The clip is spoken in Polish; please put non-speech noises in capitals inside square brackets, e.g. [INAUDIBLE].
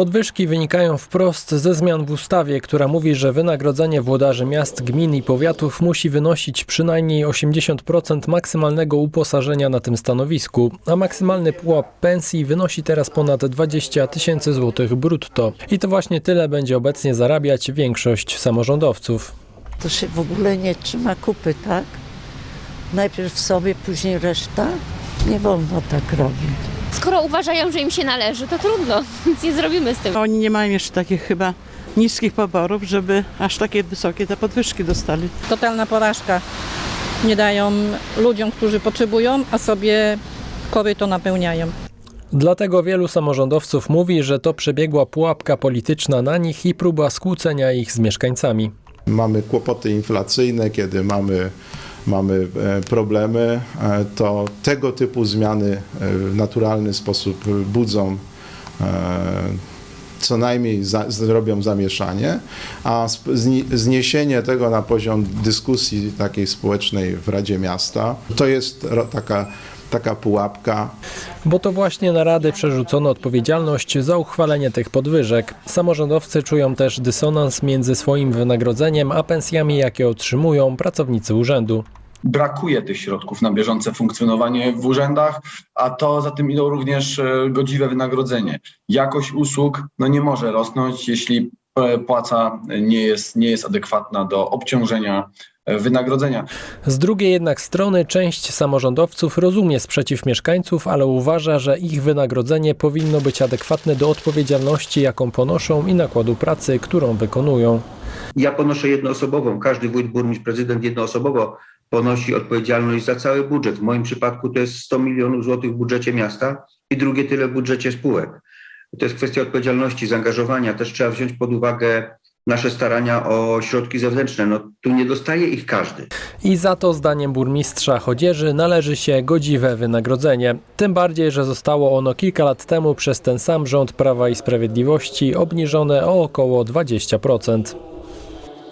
Podwyżki wynikają wprost ze zmian w ustawie, która mówi, że wynagrodzenie włodarzy miast, gmin i powiatów musi wynosić przynajmniej 80% maksymalnego uposażenia na tym stanowisku, a maksymalny pułap pensji wynosi teraz ponad 20 tysięcy złotych brutto. I to właśnie tyle będzie obecnie zarabiać większość samorządowców. To się w ogóle nie trzyma kupy, tak? Najpierw sobie, później reszta. Nie wolno tak robić. Skoro uważają, że im się należy, to trudno, [LAUGHS] nic nie zrobimy z tym. Oni nie mają jeszcze takich chyba niskich poborów, żeby aż takie wysokie te podwyżki dostali. totalna porażka. Nie dają ludziom, którzy potrzebują, a sobie kory to napełniają. Dlatego wielu samorządowców mówi, że to przebiegła pułapka polityczna na nich i próba skłócenia ich z mieszkańcami. mamy kłopoty inflacyjne, kiedy mamy, mamy e, problemy, e, to tego typu zmiany e, w naturalny sposób budzą co najmniej za, zrobią zamieszanie, a zniesienie tego na poziom dyskusji takiej społecznej w Radzie Miasta to jest taka, taka pułapka, Bo to właśnie na rady przerzucono odpowiedzialność za uchwalenie tych podwyżek. Samorządowcy czują też dysonans między swoim wynagrodzeniem a pensjami, jakie otrzymują pracownicy urzędu. Brakuje tych środków na bieżące funkcjonowanie w urzędach, a to za tym idą również e, godziwe wynagrodzenie. Jakość usług no nie może rosnąć, jeśli e, płaca nie jest, nie jest adekwatna do obciążenia e, wynagrodzenia. Z drugiej jednak strony część samorządowców rozumie sprzeciw mieszkańców, ale uważa, że ich wynagrodzenie powinno być adekwatne do odpowiedzialności, jaką ponoszą i nakładu pracy, którą wykonują. Ja ponoszę jednoosobową, każdy wójt, burmistrz, prezydent jednoosobowo ponosi odpowiedzialność za cały budżet. W moim przypadku to jest 100 milionów złotych w budżecie miasta i drugie tyle w budżecie spółek. To jest kwestia odpowiedzialności, zaangażowania. Też trzeba wziąć pod uwagę nasze starania o środki zewnętrzne. No, tu nie dostaje ich każdy. I za to zdaniem burmistrza Chodzieży należy się godziwe wynagrodzenie. Tym bardziej, że zostało ono kilka lat temu przez ten sam rząd Prawa i Sprawiedliwości obniżone o około 20%.